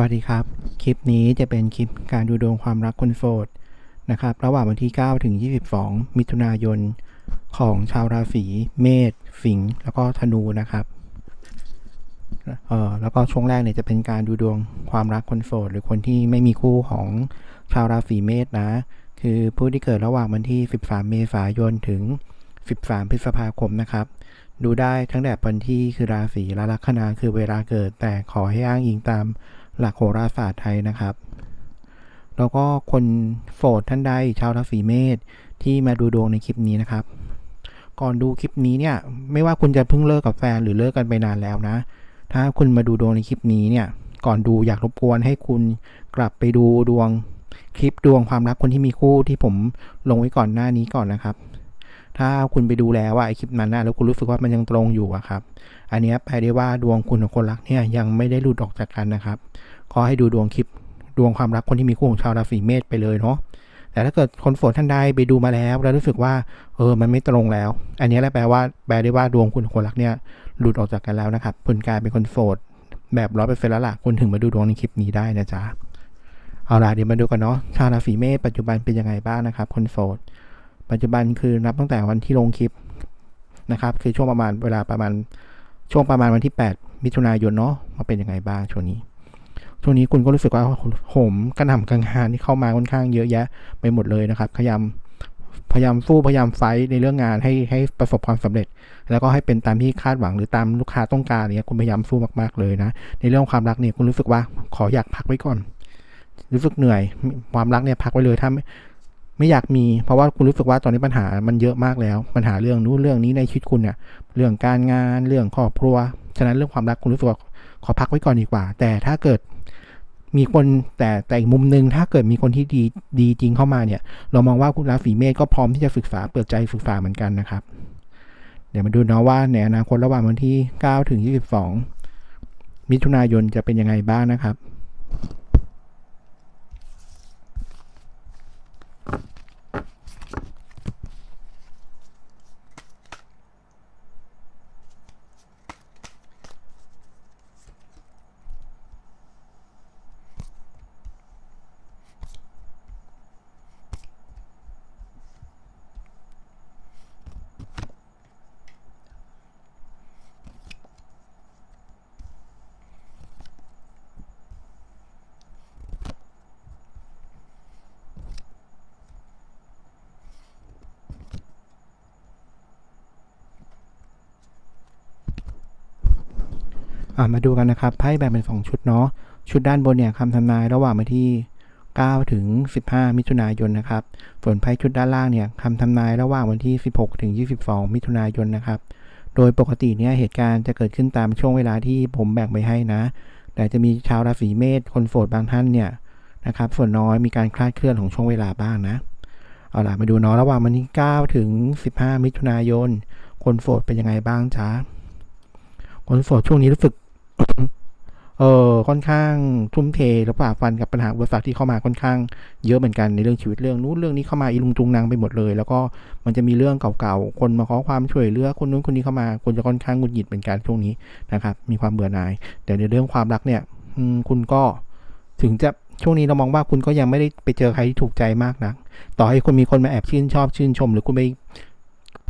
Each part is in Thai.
วัสดีครับ คลิปนี้จะเป็นคลิปการดูดวงความรักคนโสดนะครับ ระหว่างวันที่ 9 ถึง 22 มิถุนายน ของชาวราศีเมษสิงห์แล้วก็ธนูนะครับเอ่อแล้วก็ช่วงแรกเนี่ยจะเป็นการดูดวงความรักคนโสดหรือคนที่ไม่มีคู่ของชาวราศีเมษนะ คือผู้ที่เกิดระหว่างวันที่ 13 เมษายนถึง 13 พฤษภาคมนะครับดูได้ทั้งแต่วันที่คือราศีและลัคนาคือเวลาเกิด แต่ขอให้อ้างอิงตาม หลักโหราศาสตร์ไทยนะครับ แล้วก็คนโสดท่านใดชาวราศีเมษที่มาดูดวงในคลิปนี้นะครับ ก่อนดูคลิปนี้เนี่ย ไม่ว่าคุณจะเพิ่งเลิกกับแฟนหรือเลิกกันไปนานแล้วนะ ถ้าคุณมาดูดวงในคลิปนี้เนี่ย ก่อนดูอยากรบกวนให้คุณกลับไปดูดวงคลิปดวงความรักคนที่มีคู่ที่ผมลงไว้ก่อนหน้านี้ก่อนนะครับ ถ้าคุณไปดูแล้วว่าไอคลิปนั้นนะแล้วคุณรู้สึกว่ามันยังตรงอยู่อะครับ อันนี้แปลได้ว่าดวงคุณกับคนรักเนี่ยยังไม่ได้หลุดออกจากกันนะครับ ขอให้ดูดวงคลิปดวงความรักคนที่มีคู่ของชาวราศีเมษไปเลยเนาะแต่ถ้าเกิดคนโสดท่านใดไปดูมาแล้ว แล้วรู้สึกว่าเออมันไม่ตรงแล้ว อันนี้แหละแปลว่าแปลได้ว่าดวงคุณคนรักเนี่ยหลุดออกจากกันแล้วนะครับคุณกลายเป็นคนโสดแบบร้อยเปอร์เซ็นต์แล้วล่ะคุณถึงมาดูดวงในคลิปนี้ได้นะจ๊ะเอาล่ะเดี๋ยวมาดูกันเนาะชาวราศีเมษปัจจุบันเป็นยังไงบ้างนะครับคนโสดปัจจุบันคือนับตั้งแต่วันที่ลงคลิปนะครับ คือช่วงประมาณเวลาประมาณช่วงประมาณวันที่ 8 มิถุนายนเนาะว่าเป็นยังไงบ้างช่วงนี้ ช่วงนี้คุณก็รู้สึกว่าโหมกระหน่ำกลางงานที่เข้ามาค่อนข้างเยอะแยะไปหมดเลยนะครับพยายามพยายามสู้พยายามไฟในเรื่องงานให้ให้ประสบความสำเร็จ แล้วก็ให้เป็นตามที่คาดหวังหรือตามลูกค้าต้องการเนี่ยคุณพยายามสู้มากๆเลยนะ ในเรื่องความรักเนี่ยคุณรู้สึกว่าขออยากพักไว้ก่อน รู้สึกเหนื่อยความรักเนี่ยพักไว้เลยถ้าไม่ไม่อยากมี เพราะว่าคุณรู้สึกว่าตอนนี้ปัญหามันเยอะมากแล้วปัญหาเรื่องนู้นเรื่องนี้ในชีวิตคุณเนี่ยเรื่องการงานเรื่องครอบครัว ฉะนั้นเรื่องความรักคุณรู้สึกว่าขอพักไว้ก่อนดีกว่า แต่ถ้าเกิดมีคนแต่แต่อีกมุมหนึ่งถ้าเกิดมีคนที่ดีดีจริงเข้ามาเนี่ย เรามองว่าคุณราศีเมษก็พร้อมที่จะศึกษาเปิดใจศึกษาเหมือนกันนะครับ เดี๋ยวมาดูนะว่าในอนาคตระหว่างวันที่ 9 ถึง 22 มิถุนายนจะเป็นยังไงบ้างนะครับ มาดูกันนะครับไพ่แบ่งเป็น 2 ชุดเนาะชุดด้านบนเนี่ยคำทำนายระหว่างวันที่ 9 ถึง 15 มิถุนายนนะครับ ส่วนไพ่ชุดด้านล่างเนี่ยคำทำนายระหว่างวันที่ 16 ถึง 22 มิถุนายนนะครับ โดยปกติเนี่ยเหตุการณ์จะเกิดขึ้นตามช่วงเวลาที่ผมแบ่งไปให้นะ แต่จะมีชาวราศีเมษคนโสดบางท่านเนี่ยนะครับ ส่วนน้อยมีการคลาดเคลื่อนของช่วงเวลาบ้างนะเอาล่ะมาดูเนาะระหว่างวันที่ 9 ถึง 15 มิถุนายน คนโสดเป็นยังไงบ้างจ๊ะคนโสดช่วงนี้รู้สึก เออค่อนข้างทุ่มเทและฝ่าฟันกับปัญหาอุปสรรคที่เข้ามาค่อนข้างเยอะเหมือนกันในเรื่องชีวิตเรื่องนู้นเรื่องนี้เข้ามาอีลุงตุงนางไปหมดเลย แล้วก็มันจะมีเรื่องเก่าๆคนมาขอความช่วยเหลือคนนู้นคนนี้เข้ามาคนจะค่อนข้างหงุดหงิดเหมือนกันช่วงนี้นะครับมีความเบื่อหน่าย แต่ในเรื่องความรักเนี่ยคุณก็ถึงจะช่วงนี้เรามองว่าคุณก็ยังไม่ได้ไปเจอใครที่ถูกใจมากนะต่อให้คุณมีคนมาแอบชื่นชอบชื่นชม หรือคุณไป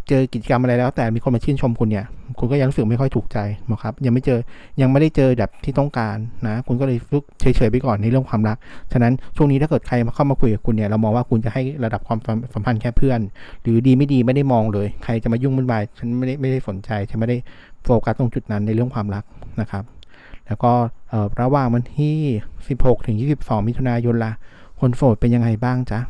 เจอกิจกรรมอะไรแล้ว แต่มีคนมาชื่นชมคุณเนี่ย คุณก็ยังรู้สึกไม่ค่อยถูกใจนะครับ ยังไม่เจอยังไม่ได้เจอแบบที่ต้องการนะ คุณก็เลยลุกเฉยๆไปก่อนในเรื่องความรัก ฉะนั้นช่วงนี้ถ้าเกิดใครมาเข้ามาคุยกับคุณเนี่ยเรามองว่าคุณจะให้ระดับความสัมพันธ์แค่เพื่อน หรือดีไม่ดีไม่ได้มองเลย ใครจะมายุ่งวุ่นวายฉันไม่ได้ไม่ได้สนใจฉันไม่ได้โฟกัสตรงจุดนั้นในเรื่องความรักนะครับ แล้วก็ระหว่างวันที่ 16ถึง22 มิถุนายนละคนโสดเป็นยังไงบ้างจ๊ะ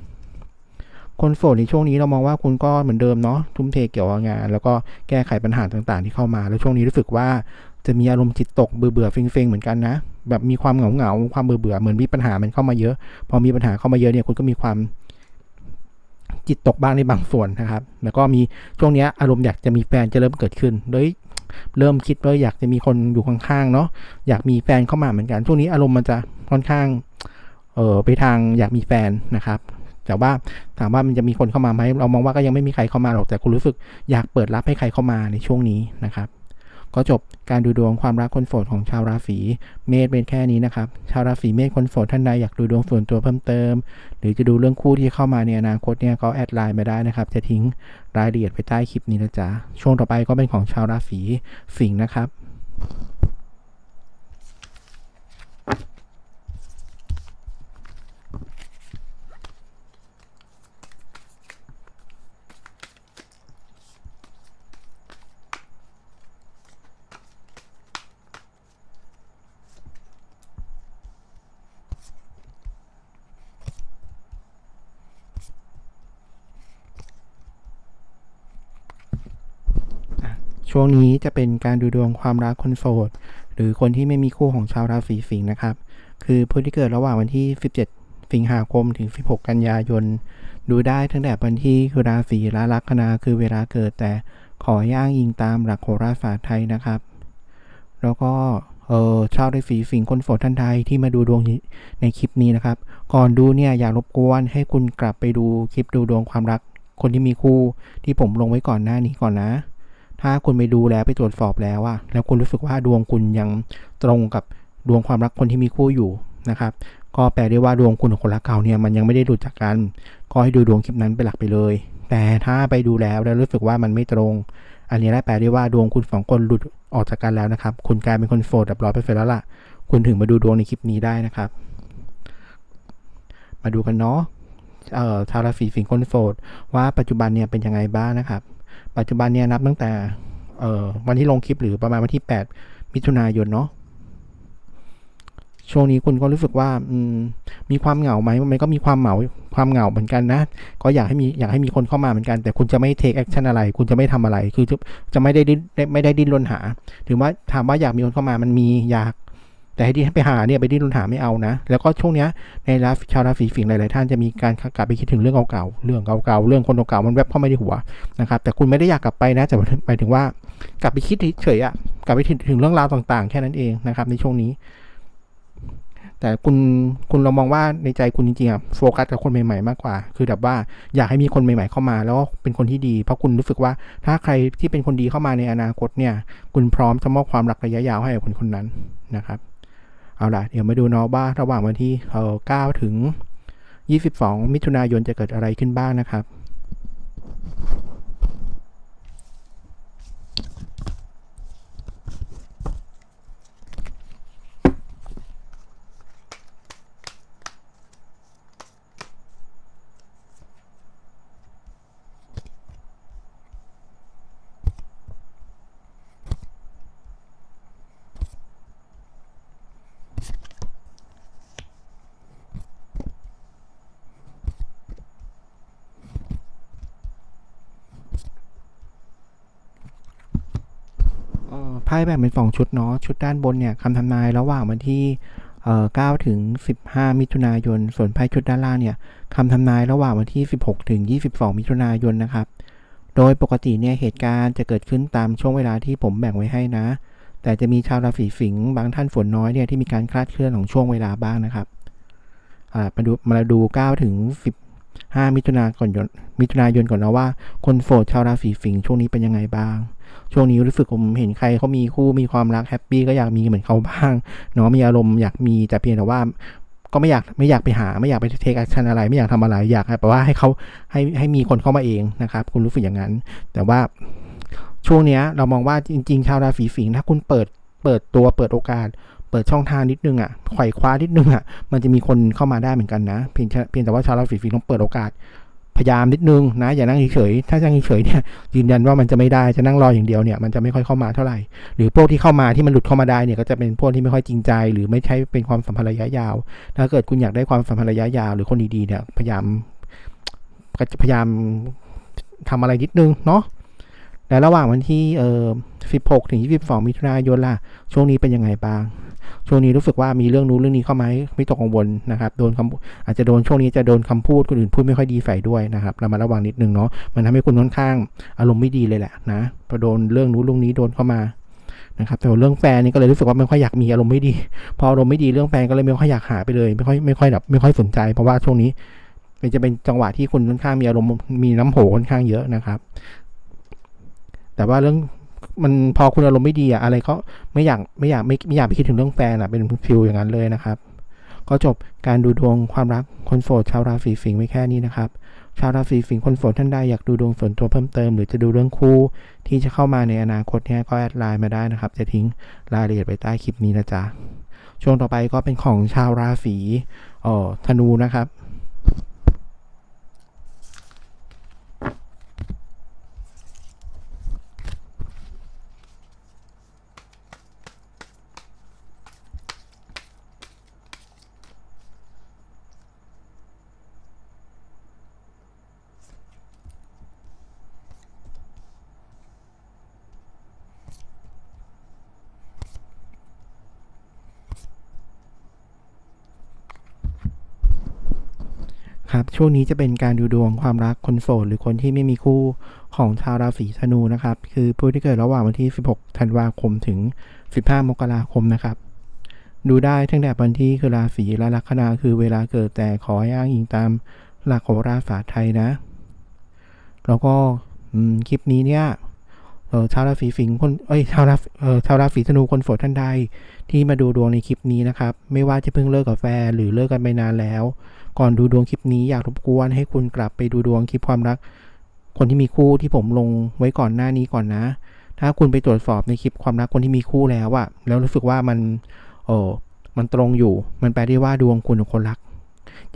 คนโสดในช่วงนี้เรามองว่าคุณก็เหมือนเดิมเนาะทุ่มเทเกี่ยวกับงาน แล้วก็แก้ไขปัญหาต่างๆ ที่เข้ามา แล้วช่วงนี้รู้สึกว่าจะมีอารมณ์จิตตกเบื่อเบื่อๆเซ็งๆเหมือนกันนะแบบมีความเหงาเหงาๆความเบื่อเบื่อเหมือนมีปัญหามันเข้ามาเยอะ พอมีปัญหาเข้ามาเยอะเนี่ยคุณก็มีความจิตตกบ้างในบางส่วนนะครับ แล้วก็มีช่วงนี้อารมณ์อยากจะมีแฟนจะเริ่มเกิดขึ้นโดยเริ่มคิดว่าอยากจะมีคนอยู่ข้างๆเนาะอยากมีแฟนเข้ามาเหมือนกัน ช่วงนี้อารมณ์มันจะค่อนข้างเออไปทางอยากมีแฟนนะครับ แต่ว่าถามว่ามันจะมีคนเข้ามาไหมเรามองว่าก็ยังไม่มีใครเข้ามาหรอกแต่คุณรู้สึกอยากเปิดรับให้ใครเข้ามาในช่วงนี้นะครับก็จบการดูดวงความรักคนโสดของชาวราศีเมษเป็นแค่นี้นะครับ ชาวราศีเมษคนโสดท่านใดอยากดูดวงส่วนตัวเพิ่มเติม หรือจะดูเรื่องคู่ที่เข้ามาในอนาคตเนี่ยก็แอดไลน์มาได้นะครับ จะทิ้งรายละเอียดไปใต้คลิปนี้นะจ๊ะช่วงต่อไปก็เป็นของชาวราศีสิงห์นะครับ ช่วงนี้จะเป็นการดูดวงความรักคนโสด หรือคนที่ไม่มีคู่ของชาวราศีสิงห์นะครับ คือผู้ที่เกิดระหว่างวันที่ 17 สิงหาคมถึง 16 กันยายน ดูได้ตั้งแต่วันที่คือราศีและลัคนาคือเวลาเกิดแต่ขอย่างยิงตามหลักโหราศาสตร์ไทยนะครับ แล้วก็เออชาวราศีสิงห์คนโสดท่านใดที่มาดูดวงในคลิปนี้นะครับ ก่อนดูเนี่ยอย่ารบกวนให้คุณกลับไปดูคลิปดูดวงความรักคนที่มีคู่ที่ผมลงไว้ก่อนหน้านี้ก่อนนะ ถ้าคุณไปดูแล้วไปตรวจสอบแล้วอะแล้วคุณรู้สึกว่าดวงคุณยังตรงกับดวงความรักคนที่มีคู่อยู่นะครับ ก็แปลได้ว่าดวงคุณกับคนรักเก่าเนี่ยมันยังไม่ได้หลุดจากกัน ก็ให้ดูดวงคลิปนั้นเป็นหลักไปเลย แต่ถ้าไปดูแล้วแล้วรู้สึกว่ามันไม่ตรง อันนี้แปลได้ว่าดวงคุณสองคนหลุดออกจากกันแล้วนะครับ คุณกลายเป็นคนโสดแบบร้อยเปอร์เซ็นต์แล้วล่ะ คุณถึงมาดูดวงในคลิปนี้ได้นะครับ มาดูกันเนาะเอ่อชาวราศีสิงห์คนโสดว่าปัจจุบันเนี่ยเป็นยังไงบ้างนะครับ ปัจจุบันเนี่ยนับตั้งแต่เออวันที่ลงคลิปหรือประมาณวันที่ 8 มิถุนายนเนาะช่วงนี้คุณก็รู้สึกว่าอืมมีความเหงาไหมมันก็มีความเหงาความเหงาเหมือนกันนะ ก็อยากให้มีอยากให้มีคนเข้ามาเหมือนกัน แต่คุณจะไม่เทคแอคชั่นอะไร คุณจะไม่ทำอะไร คือจะไม่ได้ดิ้นไม่ได้ดิ้นรนหา ถึงว่าถามว่าอยากมีคนเข้ามามันมีอยาก แต่ให้ที่ไปหาเนี่ยไปดิ้นรนหาไม่เอานะ แล้วก็ช่วงเนี้ยในราศีชาวราศีสิงห์หลายๆท่านจะมีการกลับไปคิดถึงเรื่องเก่าๆเรื่องเก่าๆเรื่องคนเก่าๆมันแวบเข้ามาในหัวนะครับแต่คุณไม่ได้อยากกลับไปนะแต่หมายถึงว่ากลับไปคิดเฉยๆอะกลับไปถึงเรื่องราวต่างๆ แค่นั้นเองนะครับ ในช่วงนี้ แต่คุณคุณเรามองว่าในใจคุณจริงๆอะโฟกัสกับคนใหม่ๆมากกว่า คือแบบว่าอยากให้มีคนใหม่ ๆเข้ามา แล้วเป็นคนที่ดี เพราะคุณรู้สึกว่าถ้าใครที่เป็นคนดีเข้ามาในอนาคตเนี่ย คุณพร้อมจะมอบความรักระยะยาวให้กับคนคนนั้นนะครับ เอาล่ะ เดี๋ยวมาดูเนาะว่าระหว่างวันที่เก้าถึง 22 มิถุนายนจะเกิดอะไรขึ้นบ้างนะครับ ไพ่แบ่งเป็นสองชุดเนาะชุดด้านบนเนี่ยคำทำนายระหว่างวันที่เอ่อ9ถึง 15 มิถุนายน ส่วนไพ่ชุดด้านล่างเนี่ยคำทำนายระหว่างวันที่ 16 ถึง 22 มิถุนายนนะครับ โดยปกติเนี่ยเหตุการณ์จะเกิดขึ้นตามช่วงเวลาที่ผมแบ่งไว้ให้นะ แต่จะมีชาวราศีสิงห์บางท่านฝนน้อยเนี่ยที่มีการคลาดเคลื่อนของช่วงเวลาบ้างนะครับมาดูมาดู 9 ถึง 15 มิถุนายนก่อนมิถุนายนก่อนนะว่า คนโสดชาวราศีสิงห์ช่วงนี้เป็นยังไงบ้าง ช่วงนี้รู้สึกผมเห็นใครเขามีคู่มีความรักแฮปปี้ก็อยากมีเหมือนเขาบ้างเนาะมีอารมณ์อยากมีแต่เพียงแต่ว่าก็ไม่อยากไม่อยากไปหาไม่อยากไปเทคแอคชั่นอะไร ไม่อยากทำอะไรอยากแปลว่าให้เขาให้ให้มีคนเข้ามาเองนะครับ คุณรู้สึกอย่างนั้น แต่ว่าช่วงนี้เรามองว่าจริง ๆ ชาวราศีสิงห์ถ้าคุณเปิดเปิดตัวเปิดโอกาส เปิดช่องทางนิดนึงอะไขว่คว้านิดนึงอะมันจะมีคนเข้ามาได้เหมือนกันนะเพียงแค่เพียงแต่ว่าชาวราศีสิงห์ต้องเปิดโอกาส พยายามนิดนึงนะอย่านั่งเฉยๆถ้านั่งเฉยๆเนี่ยยืนยันว่ามันจะไม่ได้จะนั่งรออย่างเดียวเนี่ยมันจะไม่ค่อยเข้ามาเท่าไหร่ หรือพวกที่เข้ามาที่มันหลุดเข้ามาได้เนี่ยก็จะเป็นพวกที่ไม่ค่อยจริงใจ หรือไม่ใช่เป็นความสัมพันธ์ระยะยาว ถ้าเกิดคุณอยากได้ความสัมพันธ์ระยะยาวหรือคนดีๆเนี่ยพยายามก็จะพยายามทำอะไรนิดนึงเนาะและระหว่างวันที่เอ่อ16 ถึง 22 มิถุนายนล่ะ ช่วงนี้เป็นยังไงบ้าง ช่วงนี้รู้สึกว่ามีเรื่องนู้นเรื่องนี้เข้ามาไม่ตกกังวลนะครับโดนคำอาจจะโดนช่วงนี้จะโดนคำพูดคนอื่นพูดไม่ค่อยดีใส่ด้วยนะครับเรามาระวังนิดนึงเนาะมันทำให้คุณค่อนข้างอารมณ์ไม่ดีเลยแหละนะพอโดนเรื่องนู้นเรื่องนี้โดนเข้ามานะครับแต่เรื่องแฟนนี่ก็เลยรู้สึกว่าไม่ค่อยอยากมีอารมณ์ไม่ดี พออารมณ์ไม่ดีเรื่องแฟนก็เลยไม่ค่อยอยากหาไปเลยไม่ค่อยไม่ค่อยแบบไม่ค่อยสนใจ เพราะว่าช่วงนี้มันจะเป็นจังหวะที่คุณค่อนข้างมีอารมณ์มีน้ำโหค่อนข้างเยอะนะครับ แต่ว่าเรื่อง มันพอคุณอารมณ์ไม่ดีอะอะไรก็ไม่อยากไม่อยากไม่ไม่อยากไปคิดถึงเรื่องแฟนอะเป็นฟิลอย่างนั้นเลยนะครับ ก็จบการดูดวงความรักคนโสดชาวราศีสิงห์ไว้แค่นี้นะครับชาวราศีสิงห์คนโสดท่านใดอยากดูดวงส่วนตัวเพิ่มเติม หรือจะดูเรื่องคู่ที่จะเข้ามาในอนาคตเนี่ยก็แอดไลน์มาได้นะครับ จะทิ้งรายละเอียดไว้ใต้คลิปนี้นะจ๊ะช่วงต่อไปก็เป็นของชาวราศีเอ่อธนูนะครับ ครับ ช่วงนี้จะเป็นการดูดวงความรักคนโสดหรือคนที่ไม่มีคู่ของชาวราศีธนูนะครับ คือผู้ที่เกิดระหว่างวันที่ 16 ธันวาคมถึง 15 มกราคมนะครับ ดูได้ตั้งแต่วันที่คือราศีและลัคนาคือเวลาเกิดแต่ขอให้อ้างอิงตามหลักโหราศาสตร์ไทยนะ แล้วก็คลิปนี้เนี่ยชาวราศีสิงห์คนเอ้ยชาวราชาวราศีธนูคนโสดท่านใดที่มาดูดวงในคลิปนี้นะครับ ไม่ว่าจะเพิ่งเลิกกับแฟนหรือเลิกกันไปนานแล้ว ก่อนดูดวงคลิปนี้อยากรบกวนให้คุณกลับไปดูดวงคลิปความรัก คนที่มีคู่ที่ผมลงไว้ก่อนหน้านี้ก่อนนะ ถ้าคุณไปตรวจสอบในคลิปความรักคนที่มีคู่แล้วอะแล้วรู้สึกว่ามันเออมันตรงอยู่ มันแปลได้ว่าดวงคุณกับคนรัก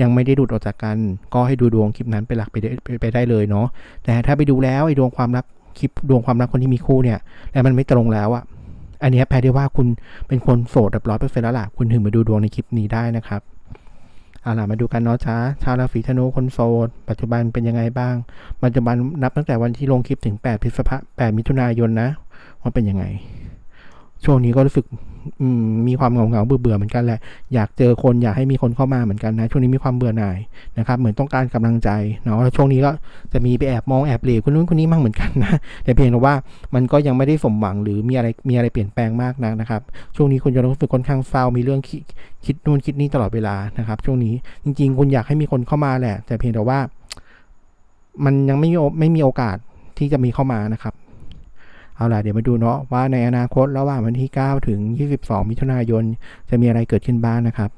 ยังไม่ได้หลุดออกจากกัน ก็ให้ดูดวงคลิปนั้นไปหลักไปได้ไปได้เลยเนาะ แต่ถ้าไปดูแล้วไอ้ดวงความรักคลิปดวงความรักคนที่มีคู่เนี่ย แล้วมันไม่ตรงแล้วอะอันนี้แปลได้ว่าคุณเป็นคนโสดแบบร้อยเปอร์เซ็นต์แล้วล่ะ คุณถึงมาดูดวงในคลิปนี้ได้นะครับ เอาล่ะมาดูกันเนาะจ้าชาวราศีธนูคนโสด ปัจจุบันเป็นยังไงบ้าง ปัจจุบันนับตั้งแต่วันที่ลงคลิปถึง8พฤษภา8มิถุนายนนะว่าเป็นยังไง ช่วงนี้ก็รู้สึก มมีความเหงาเหงาเบื่อเบื่อเหมือนกันแหละ อยากเจอคนอยากให้มีคนเข้ามาเหมือนกันนะ ช่วงนี้มีความเบื่อหน่ายนะครับ เหมือนต้องการกำลังใจเนาะแล้วช่วงนี้ก็จะมีไปแอบมองแอบเหลคนนู้นคนนี้มั่งเหมือนกันนะ แต่เพียงแต่ว่ามันก็ยังไม่ได้สมหวังหรือมีอะไรมีอะไรเปลี่ยนแปลงมากนักนะครับ ช่วงนี้คุณจะรู้สึกค่อนข้างเศร้ามีเรื่องคิดนู่นคิดนี่ตลอดเวลานะครับ ช่วงนี้จริง ๆ คุณอยากให้มีคนเข้ามาแหละ แต่เพียงแต่ว่า มันยังไม่มีไม่มีโอกาสที่จะมีเข้ามานะครับ เอาล่ะเดี๋ยวมาดูเนาะว่าในอนาคตระหว่างวันที่ 9 ถึง 22 มิถุนายน จะมีอะไรเกิดขึ้นบ้างนะครับ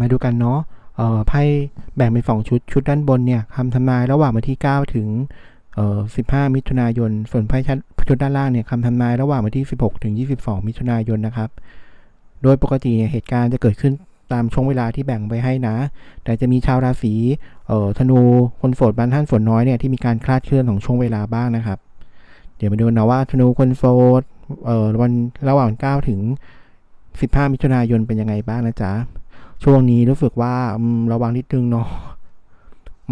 มาดูกันเนาะไพ่แบ่งเป็นสองชุด ชุดด้านบนเนี่ยคำทำนายระหว่างวันที่ 9 ถึงเอ่อ15มิถุนายน ส่วนไพ่ชุดด้านล่างเนี่ยคำทำนายระหว่างวันที่ 16 ถึง 22 มิถุนายนนะครับ โดยปกติเนี่ยเหตุการณ์จะเกิดขึ้นตามช่วงเวลาที่แบ่งไว้ให้นะ แต่จะมีชาวราศีเอ่อธนู คนโสดบางท่านส่วนน้อยเนี่ยที่มีการคลาดเคลื่อนของช่วงเวลาบ้างนะครับ เดี๋ยวมาดูนะว่าธนูคนโสดเอ่อวันระหว่าง 9 ถึง 15 มิถุนายนเป็นยังไงบ้างนะจ๊ะ ช่วงนี้รู้สึกว่าระวังนิดนึงเนาะ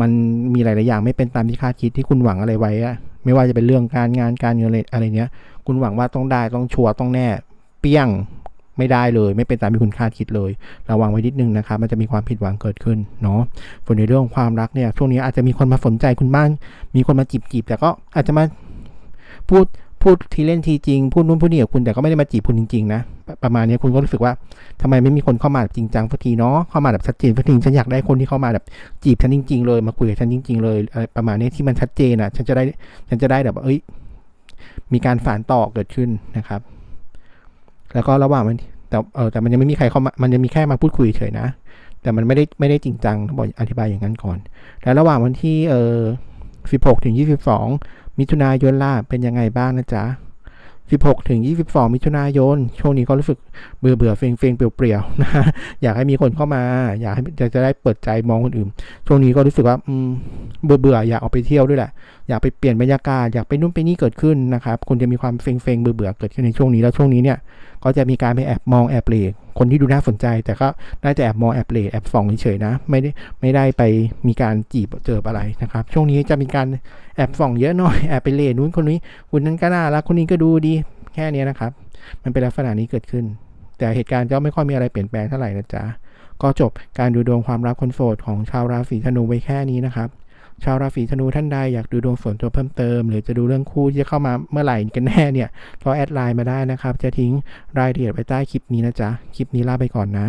มันมีหลาย ๆ อย่างไม่เป็นตามที่คาดคิดที่คุณหวังอะไรไว้อะไม่ว่าจะเป็นเรื่องการงานการเงินอะไรเนี้ย คุณหวังว่าต้องได้ต้องชัวร์ต้องแน่ เปี้ยงไม่ได้เลย ไม่เป็นตามที่คุณคาดคิดเลย ระวังไว้นิดนึงนะครับมันจะมีความผิดหวังเกิดขึ้นเนาะส่วนในเรื่องของความรักเนี่ยช่วงนี้อาจจะมีคนมาสนใจคุณบ้างมีคนมาจีบจีบแต่ก็อาจจะมาพูด พูดทีเล่นทีจริง พูดนู่นพูดนี่กับคุณแต่ก็ไม่ได้มาจีบคุณจริงๆนะ ประมาณนี้คุณก็รู้สึกว่าทำไมไม่มีคนเข้ามาแบบจริงจังสักทีเนาะเข้ามาแบบชัดเจนสักทีฉันอยากได้คนที่เข้ามาแบบจีบฉันจริง ๆ เลยมาคุยกับฉันจริง ๆ เลยประมาณนี้ที่มันชัดเจนอะ ฉันจะได้ฉันจะได้แบบเอ้ย มีการฝานต่อเกิดขึ้นนะครับ แล้วก็ระหว่างมันแต่เออแต่มันยังไม่มีใครเข้ามามันยังมีแค่มาพูดคุยเฉยนะแต่มันไม่ได้ไม่ได้จริงจังต้องบอกอธิบายอย่างนั้นก่อน แล้วระหว่างวันที่เออ 16ถึง22 มิถุนายนล่ะเป็นยังไงบ้างนะจ๊ะ 16ถึง22 มิถุนายน ช่วงนี้ก็รู้สึกเบื่อเบื่อเฟงเฟงเปลี่ยวๆนะฮะอยากให้มีคนเข้ามา อยากให้จะจะได้เปิดใจมองคนอื่น ช่วงนี้ก็รู้สึกว่าเบื่อเบื่ออยากออกไปเที่ยวด้วยแหละ อยากไปเปลี่ยนบรรยากาศ อยากไปนู่นไปนี่เกิดขึ้นนะครับคุณจะมีความเฟงเฟงเบื่อเบื่อเกิดขึ้นในช่วงนี้ แล้วช่วงนี้เนี่ย ก็จะมีการไปแอบมองแอบเหลก คนที่ดูน่าสนใจ แต่ก็น่าจะแอบมองแอบเลกแอบส่องเฉยๆนะ ไม่ได้ไม่ได้ไปมีการจีบเจออะไรนะครับ ช่วงนี้จะมีการแอบส่องเยอะหน่อยแอบไปเลกนู้นคนนี้คนนั้นก็น่ารักคนนี้ก็ดูดีแค่นี้นะครับ มันเป็นลักษณะนี้เกิดขึ้น แต่เหตุการณ์ก็ไม่ค่อยมีอะไรเปลี่ยนแปลงเท่าไหร่นะจ๊ะก็จบการดูดวงความรักคนโสดของชาวราศีธนูไว้แค่นี้นะครับ ชาวราศีธนูท่านใดอยากดูดวงส่วนตัวเพิ่มเติม หรือจะดูเรื่องคู่ที่จะเข้ามาเมื่อไหร่กันแน่เนี่ยก็แอดไลน์มาได้นะครับ จะทิ้งรายละเอียดไว้ใต้คลิปนี้นะจ๊ะ คลิปนี้ลาไปก่อนนะ